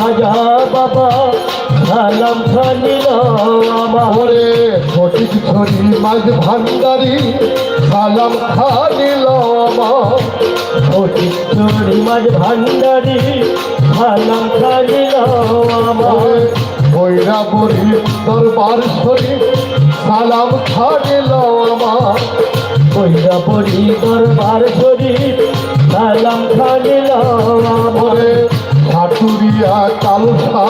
খাজা বাবা সালাম খানিল আমার। ফটিক ছড়ি মাঝ ভান্ডারি সালাম আমার। ফটিক চড়ি মাঝ ভান্ডারি সালাম খানিল আমার। ওরে বৈরা বলি দরবার শরীফ সালাম খানিল আমার। পড়ি দরবার শরীফ সালাম খানিল আমার। ওরে সাটুরিয়া কালুসা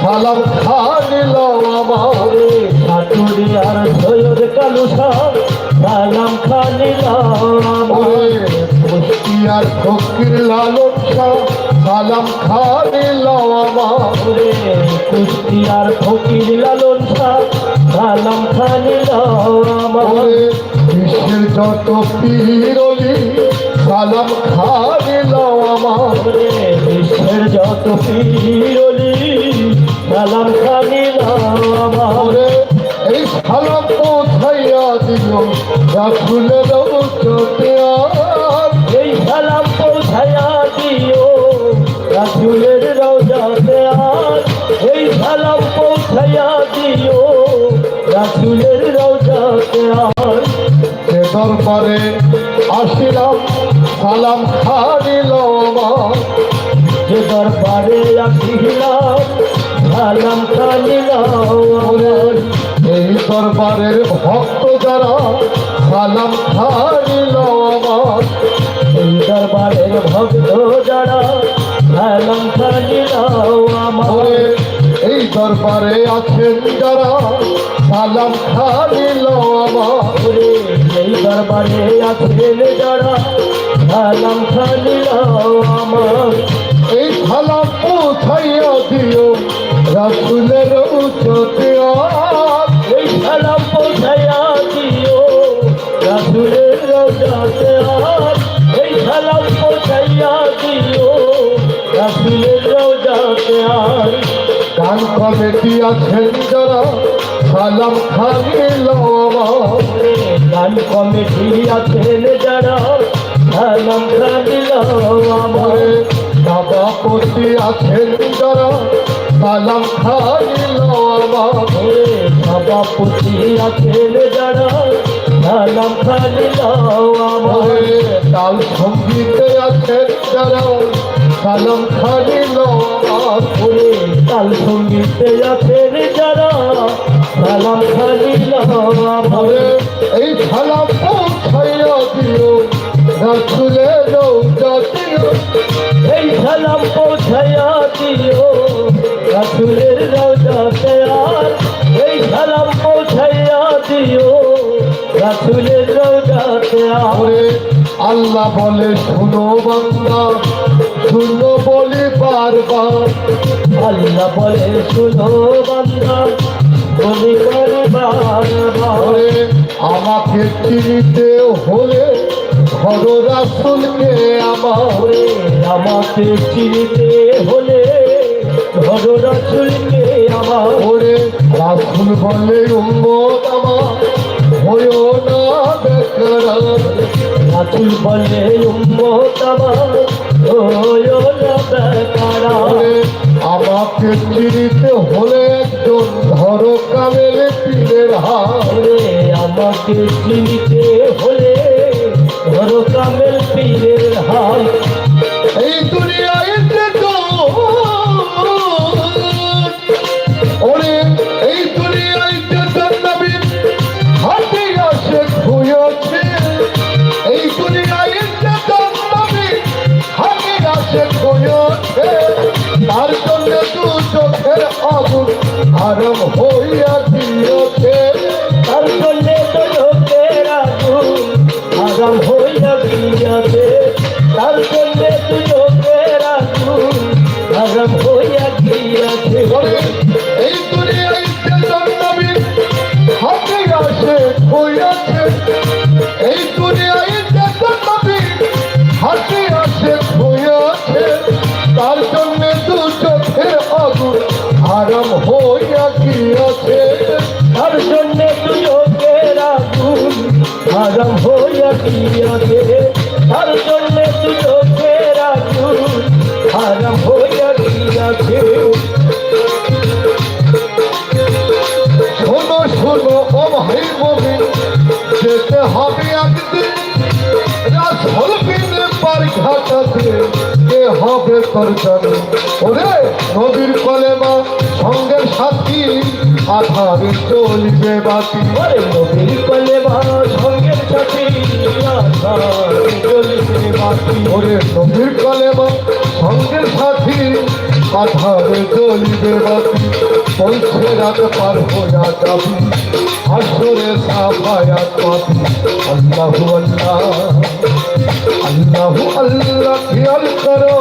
সালাম খানিল আমার। ঠাকুরিয়ার সৈয়দ কালুসা সালাম খানিল আমার। কুষ্টিয়ার ফকির লালন শাহ সালাম খানিল আমার। কুষ্টিয়ার ফকির লালন শাহ সালাম খানিল আমার। বিশ্বের যত পীরলি সালাম খানিল আমার। রে বিশ্বের যত পীরলি সালাম খানিল আমার এই সালাম পৌঁছাইয়া দিল রাসুলের উচ্চতে আর। এই সালাম পৌঁছায়া দিও রাসুলের রওজাতে আর। এই সালাম পৌঁছায়া দিও রাসুলের রওজাতে আর। যে দরবারে আসিলাম সালাম খানিল আমার। যে দরবারে আসিলাম সালাম আমার এই দরবারের ভক্ত যারা, সালাম খানিল আমার। এই দরবারের ভক্ত যারা, সালাম ওরে এই দরবারে আছেন যারা, সালাম খানিল আমার। এই দরবারে আছেন যারা, সালাম খানিলাম সালাম পৌঁছাইয়া দিও, রাসুলের উচ্চতে আর এই সালাম পৌঁছায়া দিও, রাসুলের রওজাতে আর এই সালাম পৌঁছাইয়া দিও, রাসুলের রওজাতে আর গান কমিটি আছেন যারা? সালাম আমার গান কমিটি আছেন যারা? সালাম খানিলাম আমার ওরে সভাপতি আছেন যারা, সালাম খানিল আমার সভাপতি আছেন যারা, সালাম খানিলাম আমার তাল সঙ্গীতে আছেন যারা, সালাম আমার ওরে তাল সঙ্গীতে আছেন যারা, সালাম খানিলাম আমার এই সালাম পৌঁছাইয়া দিও রাসুলের এই সালাম পৌঁছায়া দিও। রাসুলের রওজাতে আর এই সালাম পৌঁছায়া দিও। রাসুলের রওজাতে আর আল্লাহ বলে শুনো বান্দা শুনো বলি বারবার। আল্লাহ বলে শুনো বান্দা বলি করবার ওরে আমাকে চিনিতে হলে ঘর রাসুলকে আমার আমাকে চিনিতে হলে ধর রাসুলকে আমার রাসুল বলে, উম্মত আমার হয়েও না বেকার। রাসুল বলে, উম্মত আমার ওয় না বেকারা। আমাকে চিনিতে হলে একজন ধর কামেল পীরের হাত। ওরে আমাকে চিনিতে হলে ধর কামেল পীরের হাল। এই দুনিয়ায় তো ওরে এই দুনিয়ায় তো হাতে আসে খুঁয়েছে এই দুনিয়ায় তো হাতে আসে খুঁয়েছে তার জন্য তু চোখের আগুন আরম হইয়া দিয়েছে। তার জন্য তো লোকের আগুন আরাম গিয়াছে তার জন্য তো লোকের আগুন আরাম হইয়া গিয়াছে এই দুনিয়ায় তো নবী হাতে আসে খুঁয়েছে মাঝে কে হবে তোর জানি ওরে নদীর কলেমা সঙ্গের সাথী আধারে চলবে বাতি। ওরে নবীর কলে মা সঙ্গের সাথে আধার জ্বলবে বাতি। ওরে নদীর কলেমা সঙ্গের সাথী আধারে চলবে বাতি। বলছে রাত পার হইয়া যাবি হাসরে সাফায়াত পাবি। আল্লাহু আল্লাহ। আল্লাহু আল্লাহ খেয়াল করো।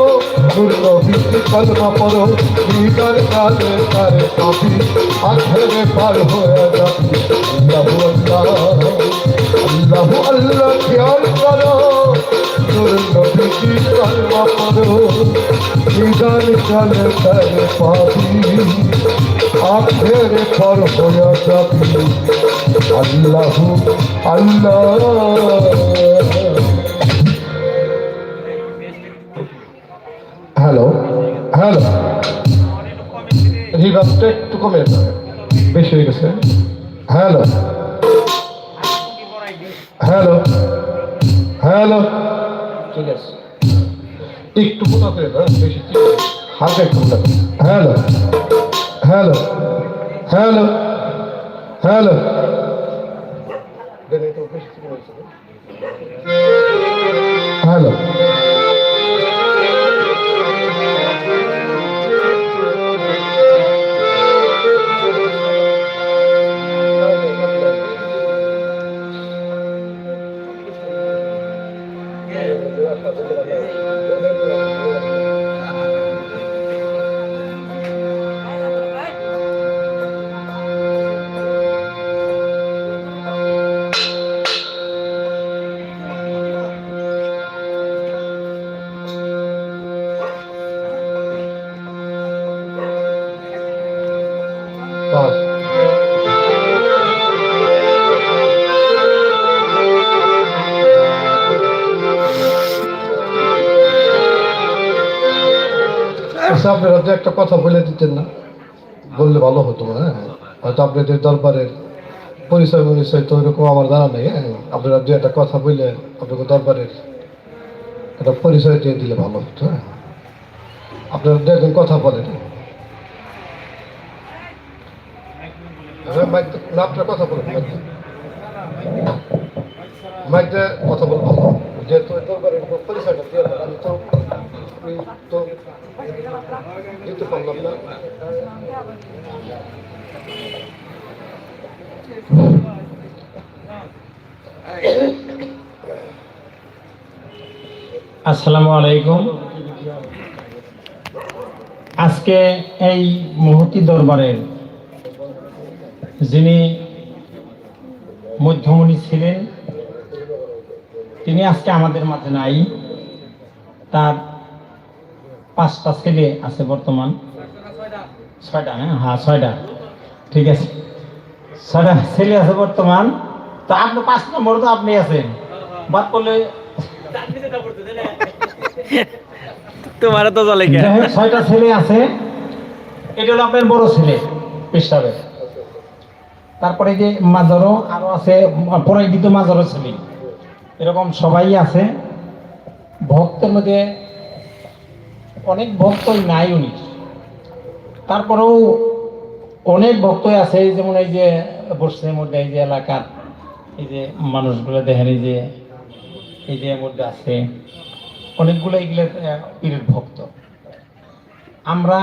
নূর কলমা পড়ো। দিদার কালে তার পাবি আখেরে পার হয়ে যাবি। আল্লাহু আল্লাহ আল্লাহু খেয়াল করো। নূর কলমা পড়ো। দিদার কালে তার পাবি আখেরে পার হয়ে যাবি। আল্লাহু আল্লাহ। হ্যালো। রিভার্সটা একটু কমে যাবে বেশি হয়ে গেছে। হ্যালো। হ্যালো। হ্যালো। ঠিক আছে। একটু কোথা বেশি হালকা একটু কোথা hello. Hello. Hello. Hello. Hello. আচ্ছা আপনারা তো একটা কথা বলে দিতেন না। বললে ভালো হতো হ্যাঁ। হয়তো আপনাদের দরবারের পরিচয় পরিচয় তো এরকম আমার জানা নেই হ্যাঁ। আপনারা দু একটা কথা বললে আপনাকে দরবারের একটা পরিচয় দিয়ে দিলে ভালো হতো হ্যাঁ। আপনারা দু একজন কথা বলেন। মাইক না আপনার কথা বলেন মাইক মাইক কথা বলব। যেহেতু আসসালামু আলাইকুম। আজকে এই মুহূর্তি দরবারের যিনি মধ্যমণি ছিলেন তিনি আজকে আমাদের মাঝে নাই। তার পাঁচটা ছেলে আছে বর্তমান। ছয়টা হ্যাঁ হ্যাঁ ছয়টা। ঠিক আছে। ছয়টা ছেলে আছে বর্তমান। তো আপনি পাঁচ নম্বর তো আপনি আছেন। বাদ করলে তোমার তো চলে ছয়টা ছেলে আছে। এটা হলো আপনার বড় ছেলে পেশাবের তারপরে যে মাজারও আরও আছে পরাইদিত মাজারও ছেলে এরকম সবাই আছে। ভক্তের মধ্যে অনেক ভক্তই নাই উনি। তারপরেও অনেক ভক্তই আছে যেমন এই যে বসছে মধ্যে, এই যে এলাকার, এই যে মানুষগুলো দেখেন, এই যে এই যে মধ্যে আছে। অনেকগুলো এগুলো পীরের ভক্ত। আমরা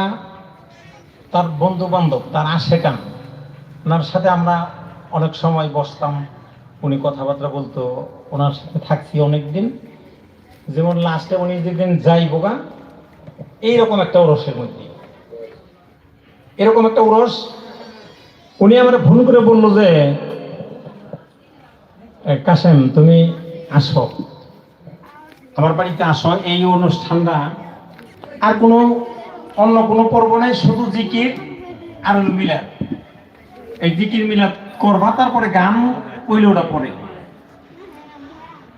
তার বন্ধু বান্ধব তার আশেকান। ওনার সাথে আমরা অনেক সময় বসতাম, উনি কথাবার্তা বলতো, ওনার সাথে থাকছি অনেক দিন যেমন লাস্টে উনি যেদিন যাই বোগা এইরকম একটা ওরসের মধ্যে। এরকম একটা ওরস, উনি আমার ফোন করে বলল যে কাসেম তুমি আসো। আমার বাড়িতে আসো, এই অনুষ্ঠানটা আর কোনো, অন্য কোনো পর্ব নাই, শুধু জিকির আর মিলাদ। এই জিকির মিলাদ করবা, তারপরে গান ওইলে ওটা পরে।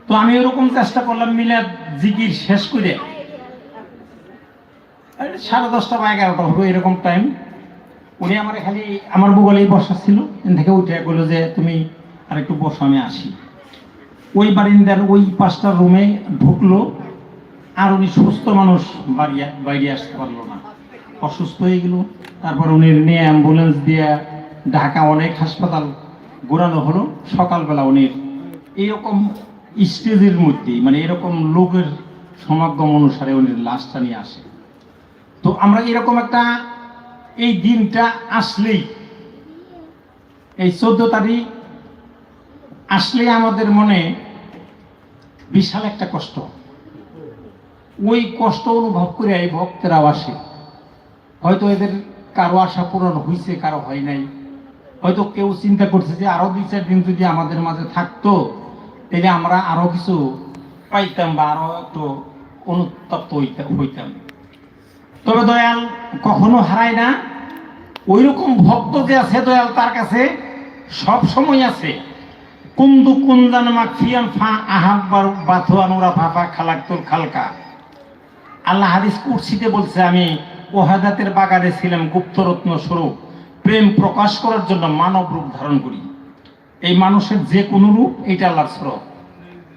তো আমি ওরকম চেষ্টা করলাম মিলাদ জিকির শেষ করে। সাড়ে দশটা বা এগারোটা হবে এরকম টাইম উনি আমার খালি আমার বগলেই বসা ছিল এখান থেকে উঠে বলল যে, তুমি আর একটু বসো, আমি আসি। ওই বারিন্দার ওই পাঁচটা রুমে ঢুকলো। আর উনি সুস্থ মানুষ, বাড়ি বাইরে আসতে পারল না। অসুস্থ হয়ে গেল। তারপর উনি নিয়ে অ্যাম্বুলেন্স দিয়ে ঢাকা অনেক হাসপাতাল ঘোরানো হলো। সকালবেলা উনি এইরকম স্টেজের মধ্যে মানে এরকম লোকের সমাগম অনুসারে উনি লাশটা নিয়ে আসে। তো আমরা এরকম একটা এই দিনটা আসলেই, এই চোদ্দ তারিখ আসলে আমাদের মনে বিশাল একটা কষ্ট। ওই কষ্ট অনুভব করে এই ভক্তেরাও আসে। হয়তো এদের কারও আশা পূরণ হয়েছে কারও হয় নাই। হয়তো কেউ চিন্তা করছে যে আরও দুই চার দিন যদি আমাদের মাঝে থাকতো, তাহলে আমরা আরও কিছু পাইতাম বা আরও একটু অনুতপ্ত হইতা- হইতাম। তবে দয়াল কখনো হারায় না। ওই রকম ভক্ত যে আছে দয়াল, তার কাছে সব সময় আছে। কুন্দু কুন্দান মাকফিয়ান ফা আহাব্বার বাথুয়ান ওরা ফাফা খালাক্তুল খালকা। আল্লাহ হাদিস কুরসিতে বলছে, আমি ওহাদাতের বাগানে ছিলাম গুপ্তরত্ন স্বরূপ। প্রেম প্রকাশ করার জন্য মানব রূপ ধারণ করি। এই মানুষের যে কোনো রূপ এটা আল্লাহর স্বরূপ।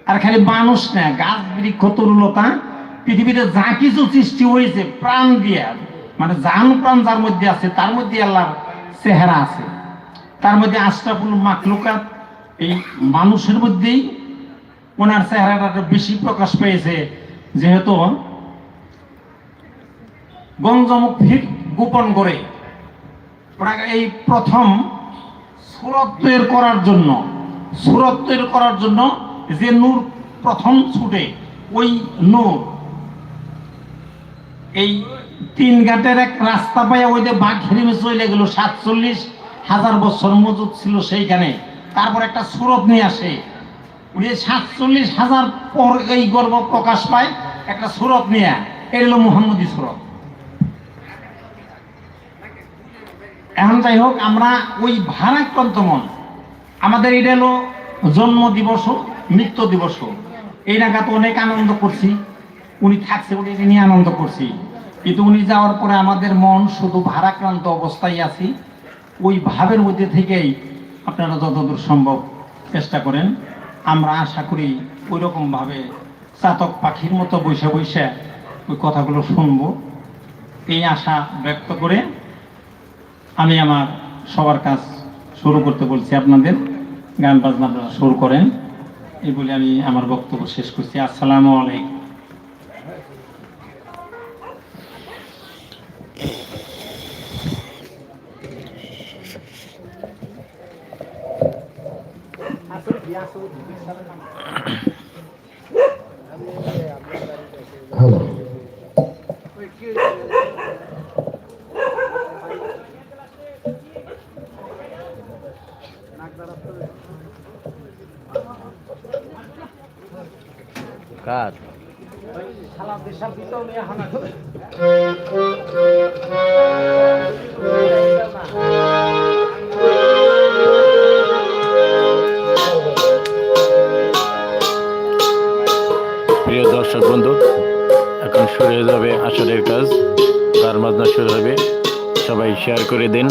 আর খালি মানুষ না, গাছ বৃক্ষ তরুলতা পৃথিবীতে যা কিছু সৃষ্টি হয়েছে, প্রাণ দিয়া মানে জান প্রাণ যার মধ্যে আছে, তার মধ্যে আল্লাহর চেহারা আছে। তার মধ্যে আশরাফুল মাকলুকাত এই মানুষের মধ্যেই ওনার চেহারাটা বেশি প্রকাশ পেয়েছে। যেহেতু গঞ্জমুখ ভিক গোপন করে এই প্রথম সুরত তৈরি করার জন্য, সুরত তৈরি করার জন্য যে নূর প্রথম ছুটে, ওই নূর। এই তিন ঘাটের এক রাস্তা পাইয়া ওই যে বাঘ হিরিমে চলে গেল, সাতচল্লিশ হাজার বছর মজুদ ছিল সেইখানে। তারপর একটা সুরত নিয়ে আসে। উনি সাতচল্লিশ হাজার পর এই গর্ব প্রকাশ পায়, একটা সুরত নিয়ে এটা হলো মোহাম্মদী সুরত। এখন যাই হোক, আমরা ওই ভারাক্রান্ত মন। আমাদের এটা হলো জন্ম দিবসও, মৃত্যু দিবসও। এই নাগাদ অনেক আনন্দ করছি। উনি থাকছে উনি নিয়ে আনন্দ করছি। কিন্তু উনি যাওয়ার পরে আমাদের মন শুধু ভারাক্রান্ত অবস্থায় আছি। ওই ভাবের মধ্যে থেকেই আপনারা যতদূর সম্ভব চেষ্টা করেন। আমরা আশা করি ওই রকমভাবে চাতক পাখির মতো বৈশা বসে ওই কথাগুলো শুনব। এই আশা ব্যক্ত করে আমি আমার সবার কাজ শুরু করতে বলছি আপনাদের। গান বাজনা আপনারা শুরু করেন। এই বলে আমি আমার বক্তব্য শেষ করছি। আসসালামু আলাইকুম। এখন শুরু হয়ে যাবে আসরের কাজ। গান বাজনা শুরু হবে। সবাই শেয়ার করে দিন।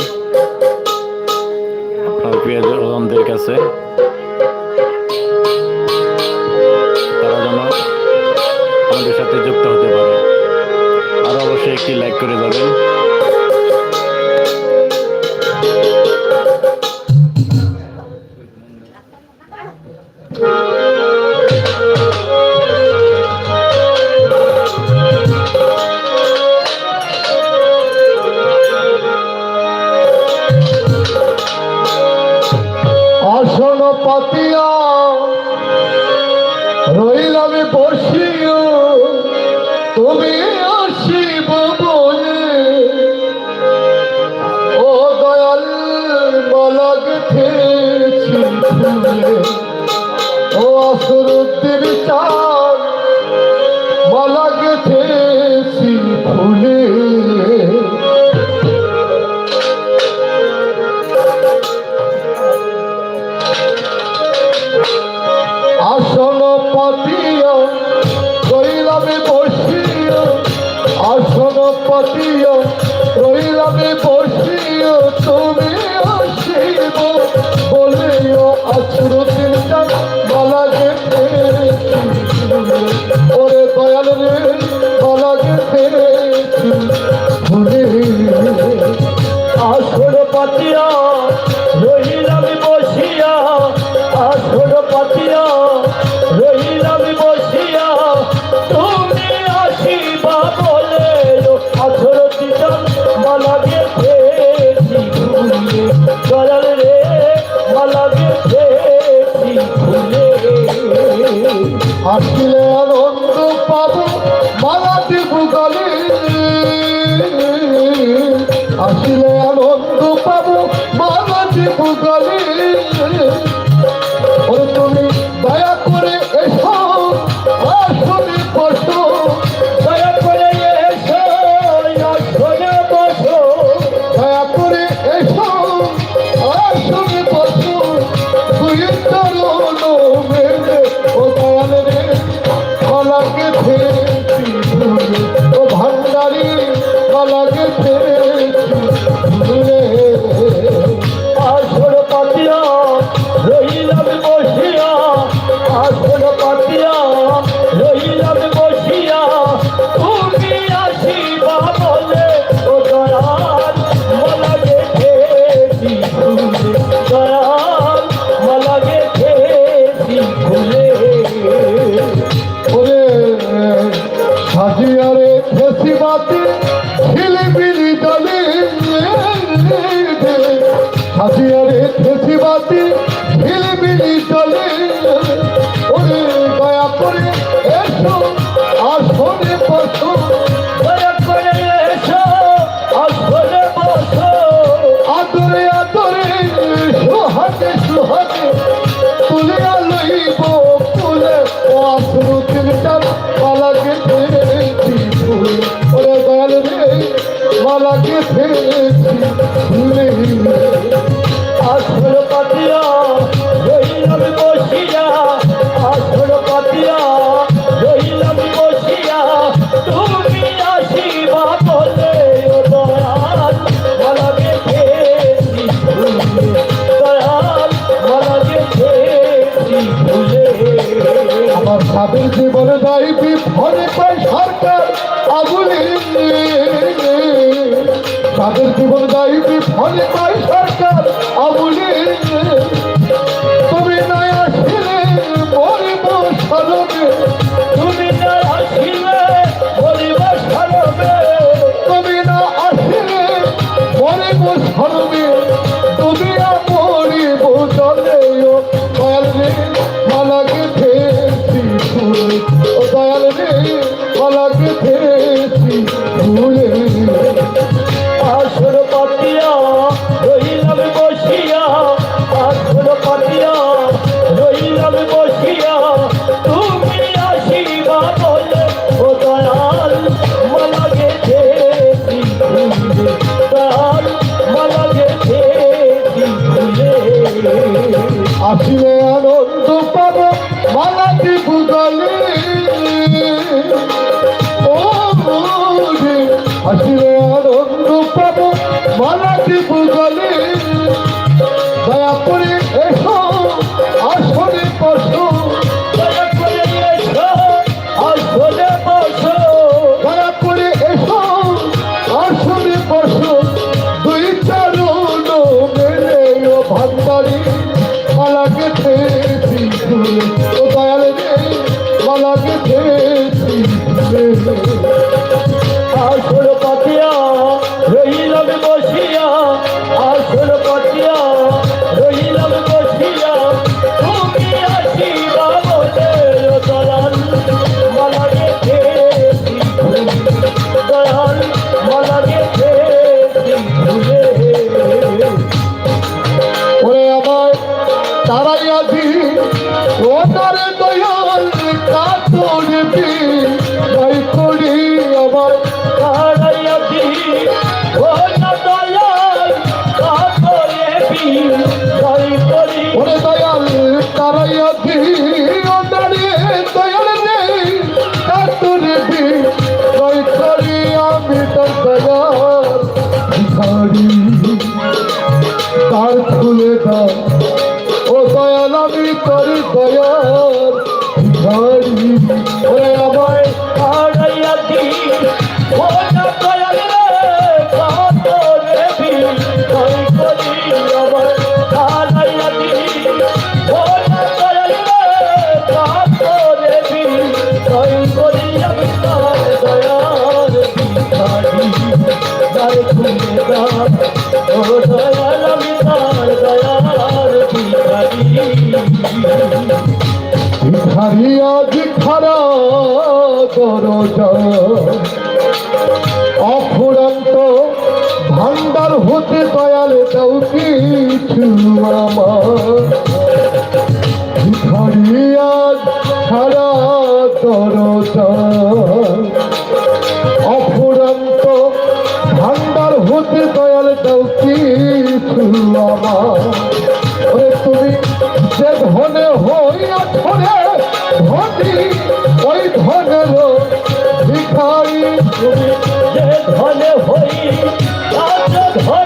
আপনার প্রিয়জনদের কাছে। তারা যেন আমাদের সাথে যুক্ত হতে পারে। আর অবশ্যই একটি লাইক করে যাবেন। পাতিয়া রইলামে বসিও, তুমি আসিব। বলিও আচরতের টান মালা গেতে ওরে দয়াল রে মালা গেতে আসর পাতিয়া হাসিলে আনন্দ পাবে মালাটি বুকালি হাসিলে আনন্দ পাবে মালাটি বুকালি ও লাগে দেখি আর পাতিয়া রই ও দয়াল আমি করি দয়া অফুরন্ত ভান্ডার হতে দয়ালে তাও কিছু আমার। ছাড়া দরদা অফুরন্ত ভান্ডার হতে দয়াল দাও কিছু আমার। তুমি যে ধনে হইয়া ধরে ধনী হই রাজ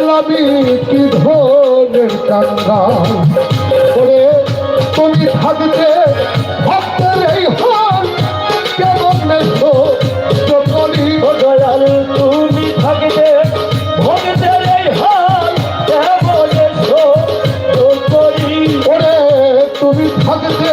পালাবি কি ধনের কান্দা করে তুমি থাকতে ভক্তের এই হন কেমন দেখো চকলি তুমি থাকতে ভক্তের এই হন কেমন দেখো তুমি থাকতে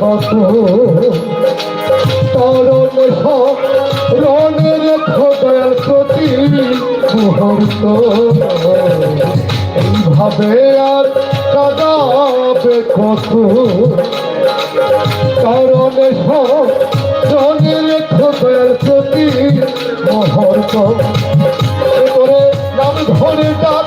কত তরণ রণের খোদার প্রতি মুহূর্ত এইভাবে আর কাদাবে কত তরণে রণের খোদার প্রতি মুহূর্ত করে নাম ধরে ডাক